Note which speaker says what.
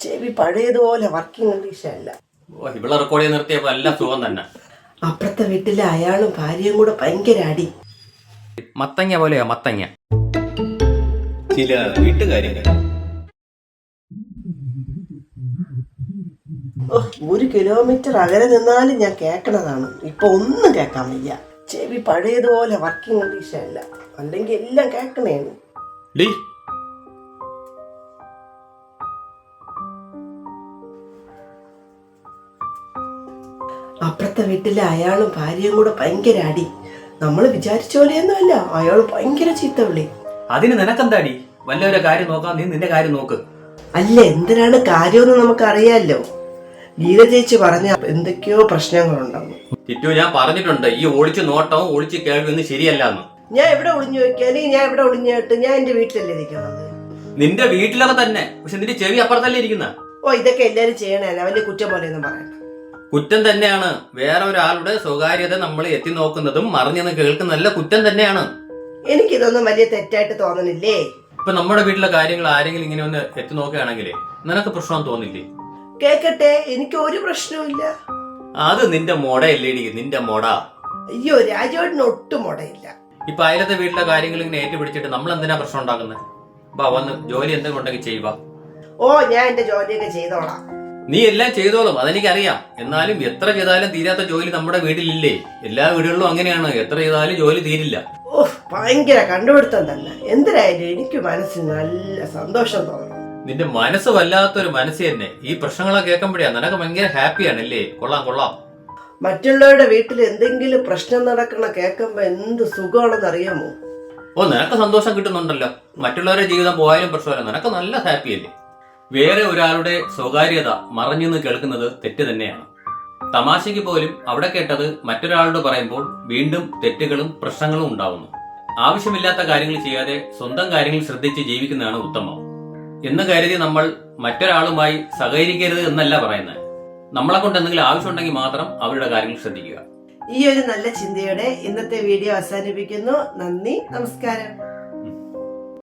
Speaker 1: ചെവി പഴയതുപോലെ working condition അല്ല.
Speaker 2: ഇവിടെ റെക്കോർഡ് ചെയ്ത് നിർത്തിയപ്പോ എല്ലാം സുഖം തന്നെ.
Speaker 1: അപ്പുറത്തെ വീട്ടിലെ അയാളും ഭാര്യയും കൂടെ ഭയങ്കര അടി.
Speaker 2: മത്തങ്ങ പോലെയാ മത്തങ്ങ? ചില വീട്ടുകാര്യങ്ങൾ.
Speaker 1: ഓ, ഒരു കിലോമീറ്റർ അകലെ നിന്നാലും ഞാൻ കേൾക്കണതാണ് ഇപ്പൊ ഒന്നും കേൾക്കാൻ വയ്യ. ചെവി പഴയതുപോലെ വർക്കിംഗ് കണ്ടീഷൻ അല്ല. അല്ലെങ്കിൽ എല്ലാം കേൾക്കണേന്ന്
Speaker 2: ഡീ
Speaker 1: അപ്പുറത്തെ വീട്ടിലെ അയാളും ഭാര്യയും കൂടെ ഭയങ്കര അടി. നമ്മൾ വിചാരിച്ച പോലെയൊന്നുമല്ല. അയാൾ ഭയങ്കര ചീത്ത വിളി.
Speaker 2: അതിന് നിനക്കെന്താടി? വല്ലവരെ കാര്യം നോക്കാം നീ നിന്റെ കാര്യം നോക്ക്.
Speaker 1: അല്ല എന്തിനാണ് കാര്യമെന്ന് നമുക്ക് അറിയാലോ ഗീത ചേച്ചി പറഞ്ഞ എന്തൊക്കെയോ പ്രശ്നങ്ങളുണ്ടാവും.
Speaker 2: ചിറ്റു ഞാൻ പറഞ്ഞിട്ടുണ്ട്. ഈ ഒളിച്ചു നോട്ടവും ഒളിച്ചു കേൾവിയൊന്നും ശരിയല്ലാന്ന്.
Speaker 1: ഞാൻ എവിടെ ഒളിഞ്ഞു വെക്കാന് ഞാൻ എവിടെ ഒളിഞ്ഞു കേട്ട് ഞാൻ എന്റെ വീട്ടിലല്ലേ ഇരിക്കുന്നത്?
Speaker 2: നിന്റെ വീട്ടിലൊക്കെ തന്നെ. പക്ഷെ നിന്റെ ചെവി അപ്പുറത്തല്ലേ ഇരിക്കുന്ന.
Speaker 1: ഓ ഇതൊക്കെ എല്ലാരും ചെയ്യണേ അവന്റെ കുറ്റം പോലെയൊന്നും പറയണ്ട.
Speaker 2: കുറ്റം തന്നെയാണ്. വേറെ ഒരാളുടെ സ്വകാര്യത നമ്മൾ എത്തി നോക്കുന്നതും മറിഞ്ഞെന്ന് കേൾക്കുന്നതല്ല കുറ്റം തന്നെയാണ്.
Speaker 1: എനിക്കിതൊന്നും വലിയ തെറ്റായിട്ട് തോന്നുന്നില്ലേ?
Speaker 2: ഇപ്പൊ നമ്മുടെ വീട്ടിലെ കാര്യങ്ങൾ ആരെങ്കിലും ഇങ്ങനെ ഒന്ന് എത്തി നോക്കുകയാണെങ്കിലേ നിനക്ക് പ്രശ്നം തോന്നില്ലേ?
Speaker 1: കേക്കട്ടെ എനിക്ക് ഒരു പ്രശ്നവുമില്ല
Speaker 2: അത് നിന്റെ മോടയല്ലേടി നിന്റെ മോട.
Speaker 1: അയ്യോ രാജുവേട്ടന് ഒട്ടും മുടയില്ല.
Speaker 2: ഇപ്പൊ അയലത്തെ വീട്ടിലെ കാര്യങ്ങൾ ഇങ്ങനെ ഏറ്റുപിടിച്ചിട്ട് നമ്മൾ എന്തിനാ പ്രശ്നം ഉണ്ടാക്കുന്നത്? വാ വന്ന് ജോലി എന്തെങ്കിലും ഉണ്ടെങ്കിൽ ചെയ്യുക
Speaker 1: ഓ ഞാൻ എന്റെ ജോലിയൊക്കെ ചെയ്തോളാം.
Speaker 2: നീ എല്ലാം ചെയ്തോളും അതെനിക്കറിയാം. എന്നാലും എത്ര ചെയ്താലും തീരാത്ത ജോലി നമ്മുടെ വീട്ടിലില്ലേ? എല്ലാ വീടുകളിലും അങ്ങനെയാണ്. എത്ര ചെയ്താലും ജോലി തീരില്ല.
Speaker 1: ഓ ഭയങ്കര കണ്ടുപിടുത്തം തന്നെ. എന്തിനായാലും എനിക്ക് മനസ്സിന് നല്ല സന്തോഷം തോന്നുന്നു
Speaker 2: നിന്റെ മനസ്സ് വല്ലാത്തൊരു മനസ്സ് തന്നെ. ഈ പ്രശ്നങ്ങളൊക്കെ കേൾക്കുമ്പോഴേ നിനക്ക് ഭയങ്കര ഹാപ്പിയാണ് അല്ലേ കൊള്ളാം കൊള്ളാം.
Speaker 1: മറ്റുള്ളവരുടെ വീട്ടിൽ എന്തെങ്കിലും പ്രശ്നം നടക്കണ കേൾക്കുമ്പോ എന്ത് സുഖമാണെന്ന് അറിയാമോ?
Speaker 2: ഓ നിനക്ക് സന്തോഷം കിട്ടുന്നുണ്ടല്ലോ. മറ്റുള്ളവരുടെ ജീവിതം പോയാലും പ്രശ്നമല്ല. നിനക്ക് നല്ല ഹാപ്പി അല്ലേ വേറെ ഒരാളുടെ സ്വകാര്യത മറഞ്ഞെന്ന് കേൾക്കുന്നത് തെറ്റ് തന്നെയാണ്. തമാശയ്ക്ക് പോലും അവിടെ കേട്ടത് മറ്റൊരാളോട് പറയുമ്പോൾ വീണ്ടും തെറ്റുകളും പ്രശ്നങ്ങളും ഉണ്ടാവുന്നു. ആവശ്യമില്ലാത്ത കാര്യങ്ങൾ ചെയ്യാതെ സ്വന്തം കാര്യങ്ങൾ ശ്രദ്ധിച്ച് ജീവിക്കുന്നതാണ് ഉത്തമം. എന്ന് കരുതി നമ്മൾ മറ്റൊരാളുമായി സഹകരിക്കരുത് എന്നല്ല പറയുന്നത്. നമ്മളെ കൊണ്ട് എന്തെങ്കിലും ആവശ്യമുണ്ടെങ്കിൽ മാത്രം അവരുടെ കാര്യങ്ങൾ ശ്രദ്ധിക്കുക.
Speaker 1: ഈ ഒരു നല്ല ചിന്തയോടെ ഇന്നത്തെ വീഡിയോ അവസാനിപ്പിക്കുന്നു. നന്ദി നമസ്കാരം.